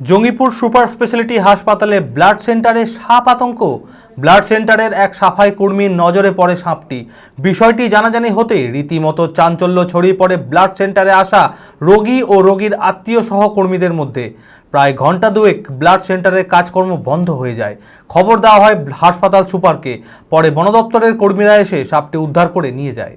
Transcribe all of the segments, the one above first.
Jangipur super speciality হাসপাতালে blood সেন্টারে সাপ আতঙ্ক। ব্লাড সেন্টারের এক সাফাই কর্মীর নজরে পড়ে সাপটি। বিষয়টি জানাজানি হতেই রীতিমতো চাঞ্চল্য ছড়িয়ে পড়ে ব্লাড সেন্টারে আসা রোগী ও রোগীর আত্মীয় সহকর্মীদের মধ্যে। প্রায় ঘণ্টা দুয়েক ব্লাড সেন্টারের কাজকর্ম বন্ধ হয়ে যায়। খবর দেওয়া হয় হাসপাতাল সুপারকে। পরে বন দপ্তরের কর্মীরা এসে সাপটি উদ্ধার করে নিয়ে যায়।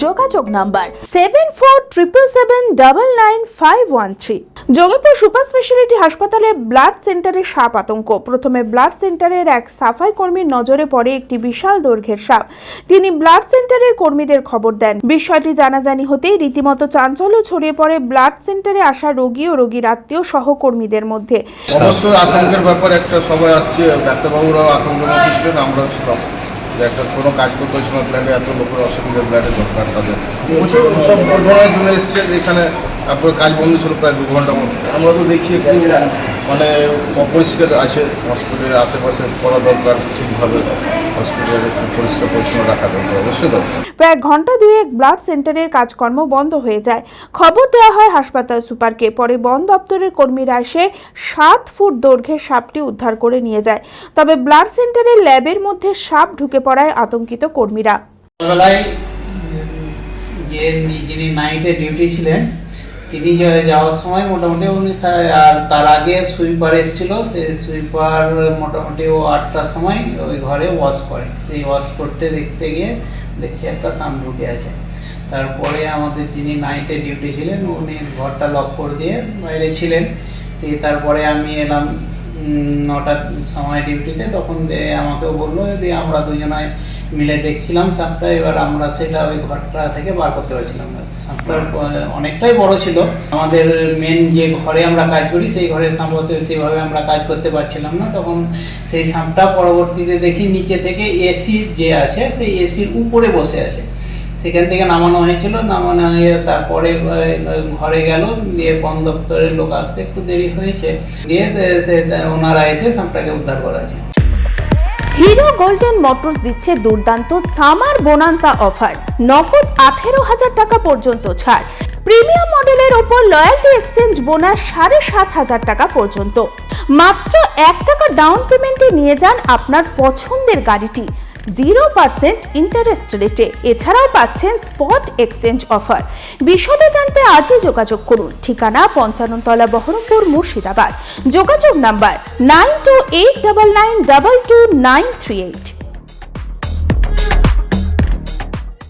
যোগাযোগ number seven four triple seven double nine five one three Jogipur super speciality হাসপাতালে ব্লাড সেন্টারে সাপ আতঙ্ক। প্রথমে ব্লাড সেন্টারের এক সাফাই কর্মীর নজরে পড়ে একটি বিশাল দৈর্ঘ্যের সাপ। তিনি ব্লাড সেন্টারের কর্মীদের খবর দেন। বিষয়টি জানাজানি হতেই রীতিমতো চাঞ্চল্য ছড়িয়ে পড়ে ব্লাড সেন্টারে আসা রোগী ও রোগীর আত্মীয় সহকর্মীদের মধ্যে। অবশ্যই আতঙ্কের ব্যাপার একটা সবাই আসছে, ডাক্তারবাবুরাও আতঙ্কের মধ্যে ছিলেন আমরাও ছিলাম যে একটা কোনো কাজ করতে হচ্ছে না ব্লাডে এত লোকের অসুবিধা ব্লাডের দরকার তাদের। প্রচুর সব ঘটনার জন্য এসছে এখানে তারপরে কাজ বন্ধ ছিল প্রায় দু ঘণ্টা মতো। আমরা তো দেখি একটু মানে অপরিষ্কার আছে হসপিটালের আশেপাশে করা দরকার ঠিকভাবে। হসপিটালে একটু পরিষ্কার পরিচ্ছন্ন রাখা দরকার অবশ্যই দরকার। প্রায় ঘণ্টা দুয়েক ব্লাড সেন্টারের কাজকর্ম বন্ধ হয়ে যায়। খবর দেওয়া হয় হাসপাতাল সুপারকে পরে বন দপ্তরের কর্মীরা এসে সাত ফুট দৈর্ঘ্যের সাপটি উদ্ধার করে নিয়ে যায়। তবে ব্লাড সেন্টারের ল্যাবের মধ্যে সাপ ঢুকে পড়ায় আতঙ্কিত কর্মীরা। সকালবেলায় যে যিনি নাইটে ডিউটি ছিলেন তিনি যাওয়ার সময় মোটামুটি উনি আর তার আগে সুইপার এসেছিল সেই সুইপার মোটামুটি ও আটটার সময় ওই ঘরে ওয়াশ করে। সেই ওয়াশ করতে দেখতে গিয়ে দেখছি একটা সাম ঢুকে আছে। তারপরে আমাদের যিনি নাইটে ডিউটি ছিলেন, উনি ঘরটা লক করে দিয়ে বাইরে ছিলেন। দিয়ে তারপরে আমি এলাম নটার সময় ডিউটিতে তখন আমাকেও বলল দিয়ে আমরা দুজনায় মিলে দেখছিলাম সাপটা এবার আমরা সেটা ওই ঘরটা থেকে বার করতে পারছিলাম না। সাপটা অনেকটাই বড় ছিল। আমাদের মেন যে ঘরে আমরা কাজ করি সেই ঘরে সাপতে সেইভাবে আমরা কাজ করতে পারছিলাম না। তখন সেই সাপটা পরবর্তীতে দেখি নিচে থেকে এসি যে আছে সেই এসির উপরে বসে আছে। সেখান থেকে নামানো হয়েছিল, নামানো হয়ে তারপরে ঘরে গেল দিয়ে বন দপ্তরের লোক আসতে একটু দেরি হয়েছে দিয়ে সে ওনারা এসে সাপটাকে উদ্ধার করা হিরো গোল্ডেন মোটরস দিচ্ছে দুর্দান্ত সামার বোনান্সা অফার। নগদ আঠেরো হাজার টাকা পর্যন্ত ছাড়। প্রিমিয়াম মডেলের ওপর লয়্যালটি এক্সচেঞ্জ বোনাস সাড়ে সাত হাজার টাকা পর্যন্ত। মাত্র এক টাকা ডাউন পেমেন্টে নিয়ে যান আপনার পছন্দের গাড়িটি। জিরো পার্সেন্ট ইন্টারেস্ট রেটে এছাড়াও পাচ্ছেন স্পট এক্সচেঞ্জ অফার বিশদে জানতে আজই যোগাযোগ করুন। ঠিকানা পঞ্চাননতলা বহরমপুর মুর্শিদাবাদ। যোগাযোগ number nine two eight double nine double two nine three eight